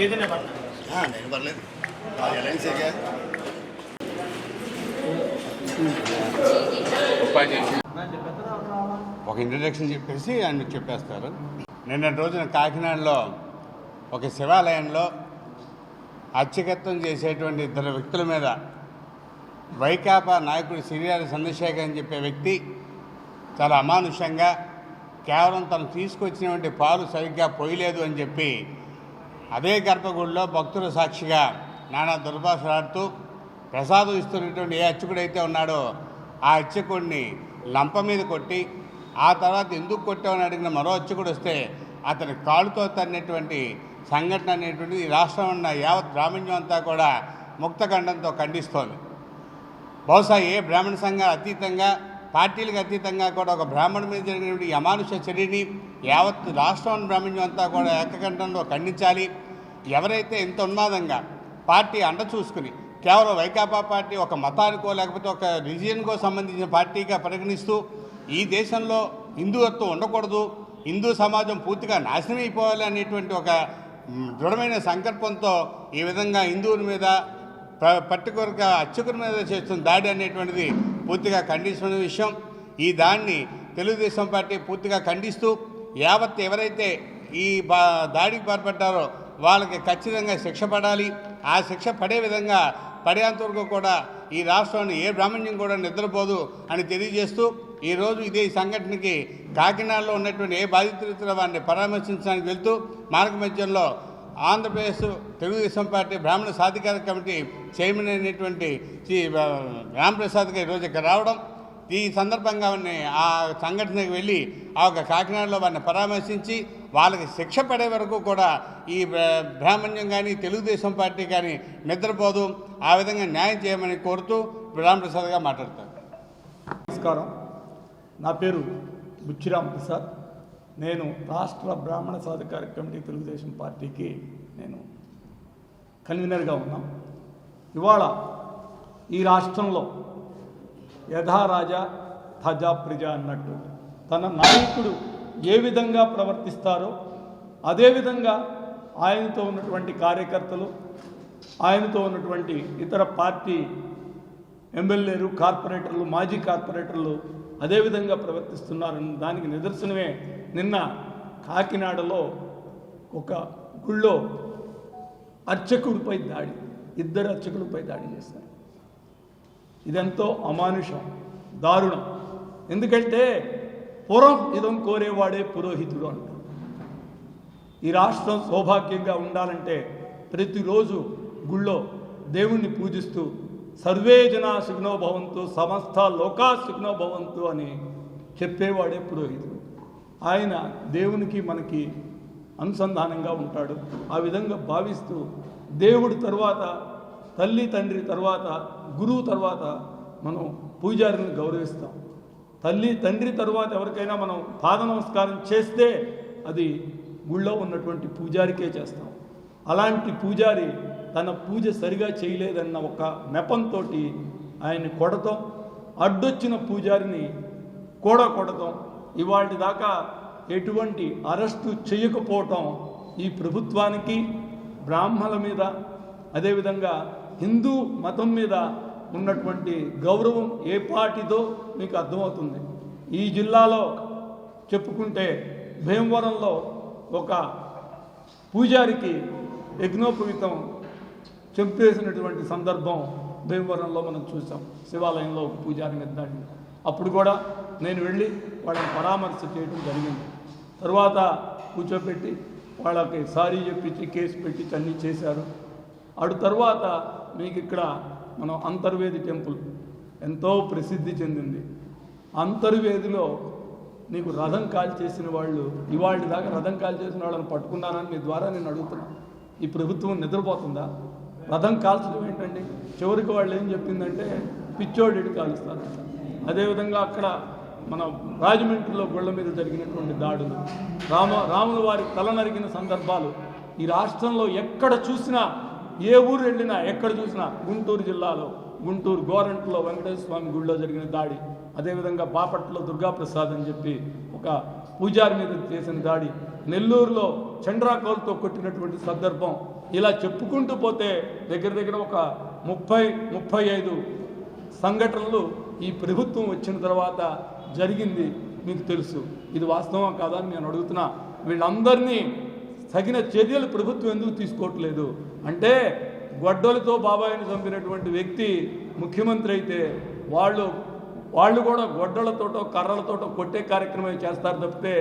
చైతన్య నేను పర్లేదు ఒక ఇంట్రడక్షన్ చెప్పేసి ఆయన చెప్పేస్తారు. నిన్న రోజున కాకినాడలో ఒక శివాలయంలో అత్యకత్వం చేసేటువంటి ఇద్దరు వ్యక్తుల మీద వైకాపా నాయకుడు సిరియాల చంద్రశేఖర్ అని చెప్పే వ్యక్తి చాలా అమానుషంగా కేవలం తను తీసుకొచ్చినటువంటి పాలు సరిగ్గా పోయలేదు అని చెప్పి అదే గర్భగుడిలో భక్తుల సాక్షిగా నానా దుర్భాషలాడుతూ ప్రసాదం ఇస్తున్నటువంటి ఏ అర్చకుడైతే ఉన్నాడో ఆ అర్చకుడిని లంప మీద కొట్టి ఆ తర్వాత ఎందుకు కొట్టామని అడిగిన మరో అర్చకుడు వస్తే అతని కాలుతో తన్నటువంటి సంఘటన అనేటువంటిది ఈ రాష్ట్రం ఉన్న యావత్ బ్రాహ్మణ్యం అంతా కూడా ముక్తఖండంతో ఖండిస్తోంది. బహుశా ఏ బ్రాహ్మణ సంఘాలు అతీతంగా పార్టీలకు అతీతంగా కూడా ఒక బ్రాహ్మణ మీద జరిగినటువంటి అమానుష చర్యని యావత్ రాష్ట్రం బ్రాహ్మణ్యం అంతా కూడా ఏకకంఠంలో ఖండించాలి. ఎవరైతే ఇంత ఉన్మాదంగా పార్టీ అండ చూసుకుని కేవలం వైకాపా పార్టీ ఒక మతానికో లేకపోతే ఒక రిజియన్కో సంబంధించిన పార్టీగా పరిగణిస్తూ ఈ దేశంలో హిందుత్వం ఉండకూడదు హిందూ సమాజం పూర్తిగా నాశనం అయిపోవాలి అనేటువంటి ఒక దృఢమైన సంకల్పంతో ఈ విధంగా హిందువుల మీద ప- పర్టికులర్గా అర్చకుల మీద చేస్తున్న దాడి అనేటువంటిది పూర్తిగా ఖండిస్తున్న విషయం. ఈ దాన్ని తెలుగుదేశం పార్టీ పూర్తిగా ఖండిస్తూ యావత్ ఎవరైతే ఈ బా దాడికి పాల్పడ్డారో వాళ్ళకి ఖచ్చితంగా శిక్ష పడాలి. ఆ శిక్ష పడే విధంగా పడేంత వరకు కూడా ఈ రాష్ట్రాన్ని ఏ బ్రాహ్మణ్యం కూడా నిద్రపోదు అని తెలియజేస్తూ ఈరోజు ఇదే సంఘటనకి కాకినాడలో ఉన్నటువంటి ఏ బాధితులతో వారిని పరామర్శించడానికి వెళ్తూ మార్గ మధ్యంలో ఆంధ్రప్రదేశ్ తెలుగుదేశం పార్టీ బ్రాహ్మణ సాధికార కమిటీ చైర్మన్ అయినటువంటి శ్రీ రామప్రసాద్ గారు ఈరోజు ఇక్కడ రావడం. ఈ సందర్భంగా ఆ సంఘటనకు వెళ్ళి ఆ ఒక కాకినాడలో వారిని పరామర్శించి వాళ్ళకి శిక్ష పడే వరకు కూడా ఈ బ్రాహ్మణ్యం కానీ తెలుగుదేశం పార్టీ కానీ నిద్రపోదు. ఆ విధంగా న్యాయం చేయమని కోరుతూ రామప్రసాద్గా మాట్లాడతారు. నమస్కారం. నా పేరు బుచ్చిరామ్ ప్రసాద్. నేను రాష్ట్ర బ్రాహ్మణ సాధికార కమిటీ తెలుగుదేశం పార్టీకి నేను కన్వీనర్గా ఉన్నాం. ఇవాళ ఈ రాష్ట్రంలో యథారాజా తజా ప్రజ అన్నట్టు తన నాయకుడు ఏ విధంగా ప్రవర్తిస్తారో అదేవిధంగా ఆయనతో ఉన్నటువంటి కార్యకర్తలు ఆయనతో ఉన్నటువంటి ఇతర పార్టీ ఎమ్మెల్యేలు కార్పొరేటర్లు మాజీ కార్పొరేటర్లు అదేవిధంగా ప్రవర్తిస్తున్నారన్న దానికి నిదర్శనమే నిన్న కాకినాడలో ఒక గుళ్ళో అర్చకుడిపై దాడి ఇద్దరు అర్చకులపై దాడి చేశారు. ఇదెంతో అమానుషం దారుణం. ఎందుకంటే పురం ఇదం కోరేవాడే పురోహితుడు అంటారు. ఈ రాష్ట్రం సౌభాగ్యంగా ఉండాలంటే ప్రతిరోజు గుళ్ళో దేవుణ్ణి పూజిస్తూ సర్వే జనా సుఖనో సమస్త లోకా సుగ్నోభవంతు అని చెప్పేవాడే పురోహితుడు. ఆయన దేవునికి మనకి అనుసంధానంగా ఉంటాడు. ఆ విధంగా భావిస్తూ దేవుడు తర్వాత తల్లి తండ్రి తర్వాత గురువు తర్వాత మనం పూజారిని గౌరవిస్తాం. తల్లి తండ్రి తరువాత ఎవరికైనా మనం పాద నమస్కారం చేస్తే అది గుళ్ళో ఉన్నటువంటి పూజారికే చేస్తాం. అలాంటి పూజారి తన పూజ సరిగా చేయలేదన్న ఒక నెపంతో ఆయన్ని కొడతాం. అడ్డొచ్చిన పూజారిని కూడా కొడతాం. ఇవాటి దాకా ఎటువంటి అరెస్టు చేయకపోవటం ఈ ప్రభుత్వానికి బ్రాహ్మణుల మీద అదేవిధంగా హిందూ మతం మీద ఉన్నటువంటి గౌరవం ఏ పార్టీదో మీకు అర్థమవుతుంది. ఈ జిల్లాలో చెప్పుకుంటే భీమవరంలో ఒక పూజారికి యజ్ఞోపవీతం చంపేసినటువంటి సందర్భం భీమవరంలో మనం చూసాం. శివాలయంలో ఒక పూజారి మీద దాడి. అప్పుడు కూడా నేను వెళ్ళి వాళ్ళని పరామర్శ చేయడం జరిగింది. తర్వాత కూర్చోబెట్టి వాళ్ళకి సారీ చెప్పించి కేసు పెట్టి అన్నీ చేశారు. అటు తర్వాత మీకు ఇక్కడ మనం అంతర్వేది టెంపుల్ ఎంతో ప్రసిద్ధి చెందింది. అంతర్వేదిలో నీకు రథం కాల్ చేసిన వాళ్ళు ఇవాళ దాకా రథం కాల్ చేసిన వాళ్ళని పట్టుకున్నానని మీ ద్వారా నేను అడుగుతున్నాను ఈ ప్రభుత్వం నిద్రపోతుందా? రథం కాల్చడం ఏంటండి? చివరికి వాళ్ళు ఏం చెప్పిందంటే పిచ్చోడికి కాలుస్తారు అదేవిధంగా అక్కడ మన రాజమండ్రిలో గుళ్ళ మీద జరిగినటువంటి దాడులు రామ రాముల వారి తల నరికిన సందర్భాలు ఈ రాష్ట్రంలో ఎక్కడ చూసినా ఏ ఊరు వెళ్ళినా ఎక్కడ చూసినా గుంటూరు జిల్లాలో గుంటూరు గోరంట్లో వెంకటేశ్వర స్వామి గుడిలో జరిగిన దాడి అదేవిధంగా బాపట్లో దుర్గాప్రసాద్ అని చెప్పి ఒక పూజారి మీద చేసిన దాడి నెల్లూరులో చండ్రాకోల్తో కొట్టినటువంటి సందర్భం ఇలా చెప్పుకుంటూ పోతే దగ్గర దగ్గర ఒక ముప్పై ముప్పై ఐదు సంఘటనలు ఈ ప్రభుత్వం వచ్చిన తర్వాత జరిగింది మీకు తెలుసు. ఇది వాస్తవం కాదా అని నేను అడుగుతున్నా. వీళ్ళందరినీ తగిన చర్యలు ప్రభుత్వం ఎందుకు తీసుకోవట్లేదు? అంటే గొడ్డలతో బాబాయిని చంపినటువంటి వ్యక్తి ముఖ్యమంత్రి అయితే వాళ్ళు వాళ్ళు కూడా గొడ్డలతోటో కర్రలతోటో కొట్టే కార్యక్రమం చేస్తారు తప్పితే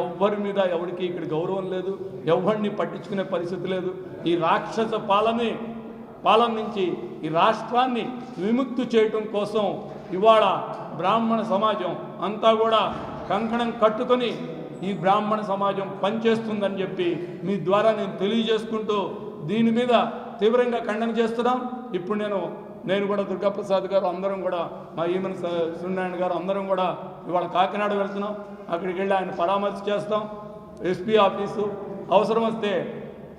ఎవరి మీద ఎవరికి ఇక్కడ గౌరవం లేదు. ఎవరిని పట్టించుకునే పరిస్థితి లేదు. ఈ రాక్షస పాలని పాలన నుంచి ఈ రాష్ట్రాన్ని విముక్తి చేయటం కోసం ఇవాళ బ్రాహ్మణ సమాజం అంతా కూడా కంకణం కట్టుకొని ఈ బ్రాహ్మణ సమాజం పనిచేస్తుందని చెప్పి మీ ద్వారా నేను తెలియజేసుకుంటూ దీని మీద తీవ్రంగా ఖండన చేస్తున్నాం. ఇప్పుడు నేను నేను కూడా దుర్గాప్రసాద్ గారు అందరం కూడా మా ఈమెన్ సూర్యనారాయణ గారు అందరం కూడా ఇవాళ కాకినాడ వెళ్తున్నాం. అక్కడికి వెళ్ళి ఆయన పరామర్శ చేస్తాం. ఎస్పీ ఆఫీసు అవసరం వస్తే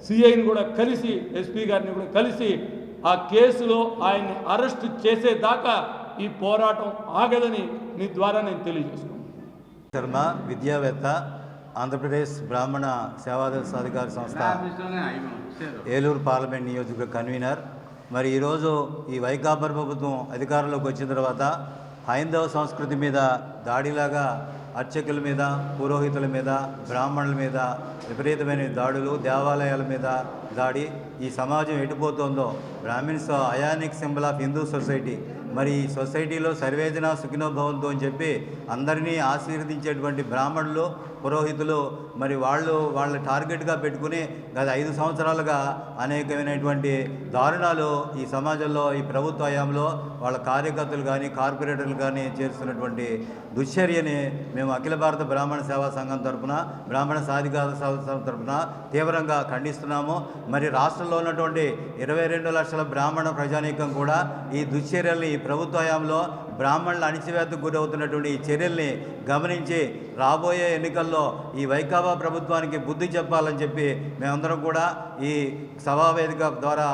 సిఐని కూడా కలిసి ఎస్పీ గారిని కూడా కలిసి ఆ కేసులో ఆయన్ని అరెస్ట్ చేసేదాకా ఈ పోరాటం ఆగదని మీ ద్వారా నేను తెలియజేస్తున్నాను శర్మ విద్యావేత్త ఆంధ్రప్రదేశ్ బ్రాహ్మణ సేవాదళ సాధికార సంస్థ ఏలూరు పార్లమెంట్ నియోజకవర్గ కన్వీనర్. మరి ఈరోజు ఈ వైకాపా ప్రభుత్వం అధికారంలోకి వచ్చిన తర్వాత హైందవ సంస్కృతి మీద దాడిలాగా అర్చకుల మీద పురోహితుల మీద బ్రాహ్మణుల మీద విపరీతమైన దాడులు దేవాలయాల మీద దాడి ఈ సమాజం ఎటుపోతుందో Brahmins iconic symbol of Hindu society మరి సొసైటీలో సర్వేజన సుఖినోభవంతో అని చెప్పి అందరినీ ఆశీర్వదించేటువంటి బ్రాహ్మణులు పురోహితులు మరి వాళ్ళు వాళ్ళ టార్గెట్గా పెట్టుకుని గత ఐదు సంవత్సరాలుగా అనేకమైనటువంటి దారుణాలు ఈ సమాజంలో ఈ ప్రభుత్వ హయాంలో వాళ్ళ కార్యకర్తలు కానీ కార్పొరేటర్లు కానీ చేస్తున్నటువంటి దుశ్చర్యని మేము అఖిల భారత బ్రాహ్మణ సేవా సంఘం తరఫున బ్రాహ్మణ సాధికార సంస్థ తరపున తీవ్రంగా ఖండిస్తున్నాము. మరి రాష్ట్రంలో ఉన్నటువంటి ఇరవై రెండు లక్షల బ్రాహ్మణ ప్రజానీకం కూడా ఈ దుశ్చర్యల్ని ఈ ప్రభుత్వ హయాంలో బ్రాహ్మణుల అణిచివేతకు గురవుతున్నటువంటి ఈ చర్యల్ని గమనించి రాబోయే ఎన్నికల్లో ఈ వైకాపా ప్రభుత్వానికి బుద్ధి చెప్పాలని చెప్పి మేమందరం కూడా ఈ సభావేదిక ద్వారా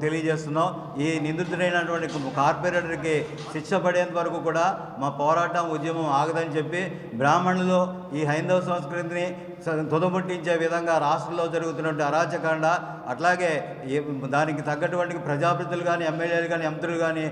తెలియజేస్తున్నాం. ఈ నిందితుడైనటువంటి కార్పొరేటర్కి శిక్ష పడేంత వరకు కూడా మా పోరాటం ఉద్యమం ఆగదని చెప్పి బ్రాహ్మణులు ఈ హైందవ సంస్కృతిని తుదముట్టించే విధంగా రాష్ట్రంలో జరుగుతున్నటువంటి అరాచకాండ అట్లాగే దానికి తగ్గటువంటి ప్రజాప్రతులు కానీ ఎమ్మెల్యేలు కానీ మంత్రులు కానీ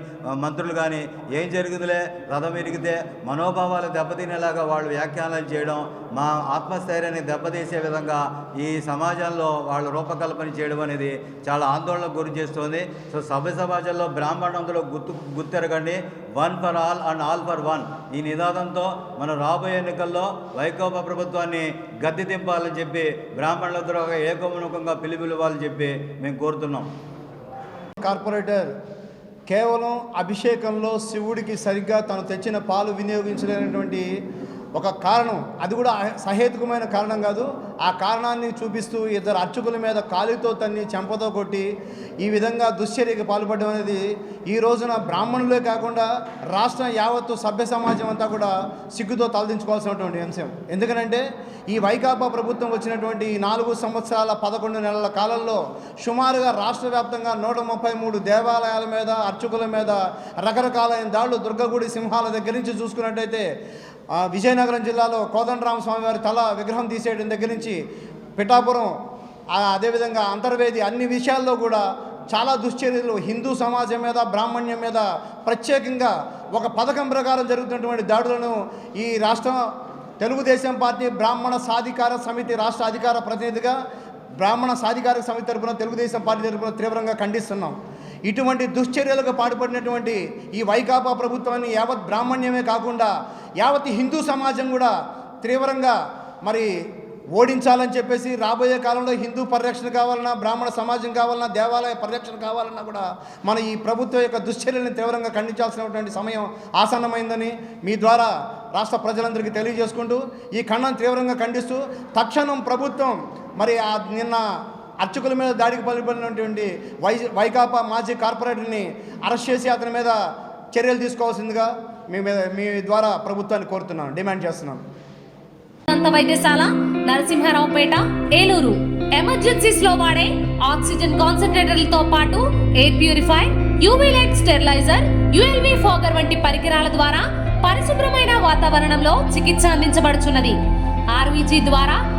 మంత్రులు కానీ ఏం జరుగుతులే రథం ఎరిగితే మనోభావాలు దెబ్బతినేలాగా వాళ్ళు వ్యాఖ్యానాలు చేయడం మా ఆత్మస్థైర్యాన్ని దెబ్బతీసే విధంగా ఈ సమాజంలో వాళ్ళు రూపకల్పన చేయడం అనేది చాలా ఆందోళనకు గురి చేస్తుంది. సో సభ్య సమాజంలో బ్రాహ్మణంలో గుర్తు గుర్తెరగండి. One for all and all for one. ఈ నినాదంతో మనం రాబోయే ఎన్నికల్లో వైకోప ప్రభుత్వాన్ని గద్దె దింపాలని చెప్పి బ్రాహ్మణుల ద్వారా ఏకోముఖంగా పిలుపులివ్వాలని చెప్పి మేము కోరుతున్నాం. కార్పొరేటర్ కేవలం అభిషేకంలో శివుడికి సరిగ్గా తను తెచ్చిన పాలు వినియోగించలేనటువంటి ఒక కారణం. అది కూడా సహేతుకమైన కారణం కాదు. ఆ కారణాన్ని చూపిస్తూ ఇద్దరు అర్చకుల మీద కాలితో తన్ని చెంపతో కొట్టి ఈ విధంగా దుశ్చర్యకి పాల్పడడం అనేది ఈ రోజున బ్రాహ్మణులే కాకుండా రాష్ట్రం యావత్తు సభ్య సమాజం అంతా కూడా సిగ్గుతో తలదించుకోవాల్సినటువంటి అంశం. ఎందుకనంటే ఈ వైకాపా ప్రభుత్వం వచ్చినటువంటి ఈ నాలుగు సంవత్సరాల పదకొండు నెలల కాలంలో సుమారుగా రాష్ట్ర వ్యాప్తంగా నూట ముప్పై మూడు దేవాలయాల మీద అర్చకుల మీద రకరకాలైన దాడులు దుర్గగుడి సింహాల దగ్గర నుంచి చూసుకున్నట్టయితే విజయనగరం జిల్లాలో కోదండరామ స్వామి వారి తల విగ్రహం తీసేయడం దగ్గర నుంచి పిఠాపురం అదేవిధంగా అంతర్వేది అన్ని విషయాల్లో కూడా చాలా దుశ్చర్యలు. హిందూ సమాజం మీద బ్రాహ్మణ్యం మీద ప్రత్యేకంగా ఒక పథకం ప్రకారం జరుగుతున్నటువంటి దాడులను ఈ రాష్ట్రం తెలుగుదేశం పార్టీ బ్రాహ్మణ సాధికార సమితి రాష్ట్ర అధికార ప్రతినిధిగా బ్రాహ్మణ సాధికార సమితి తరపున తెలుగుదేశం పార్టీ తరపున తీవ్రంగా ఖండిస్తున్నాం. ఇటువంటి దుశ్చర్యలకు పాటుపడినటువంటి ఈ వైకాపా ప్రభుత్వాన్ని యావత్ బ్రాహ్మణ్యమే కాకుండా యావత్ హిందూ సమాజం కూడా తీవ్రంగా మరి ఓడించాలని చెప్పేసి రాబోయే కాలంలో హిందూ పరిరక్షణ కావాలన్నా బ్రాహ్మణ సమాజం కావాలన్నా దేవాలయ పరిరక్షణ కావాలన్నా కూడా మన ఈ ప్రభుత్వం యొక్క దుశ్చర్యలను తీవ్రంగా ఖండించాల్సినటువంటి సమయం ఆసన్నమైందని మీ ద్వారా రాష్ట్ర ప్రజలందరికీ తెలియజేసుకుంటూ ఈ ఖండం తీవ్రంగా ఖండిస్తూ తక్షణం ప్రభుత్వం మరి ఆ నిన్న అర్చకుల మీద దాడికి పాల్పడినటువంటి వై వైకాపా మాజీ కార్పొరేటర్ని అరెస్ట్ చేసి అతని మీద చర్యలు తీసుకోవాల్సిందిగా మీ మీద మీ ద్వారా ప్రభుత్వాన్ని కోరుతున్నాను డిమాండ్ చేస్తున్నాను. వైద్యశాల నరసింహారావుపేట ఏలూరు. ఎమర్జెన్సీస్లో వాడే ఆక్సిజన్ కాన్సన్ట్రేటర్లతో పాటు air purify UV light sterilizer ULV fogger వంటి పరికరాల ద్వారా పరిశుభ్రమైన వాతావరణంలో చికిత్స అందించబడుచున్నది. ఆర్వీజీ ద్వారా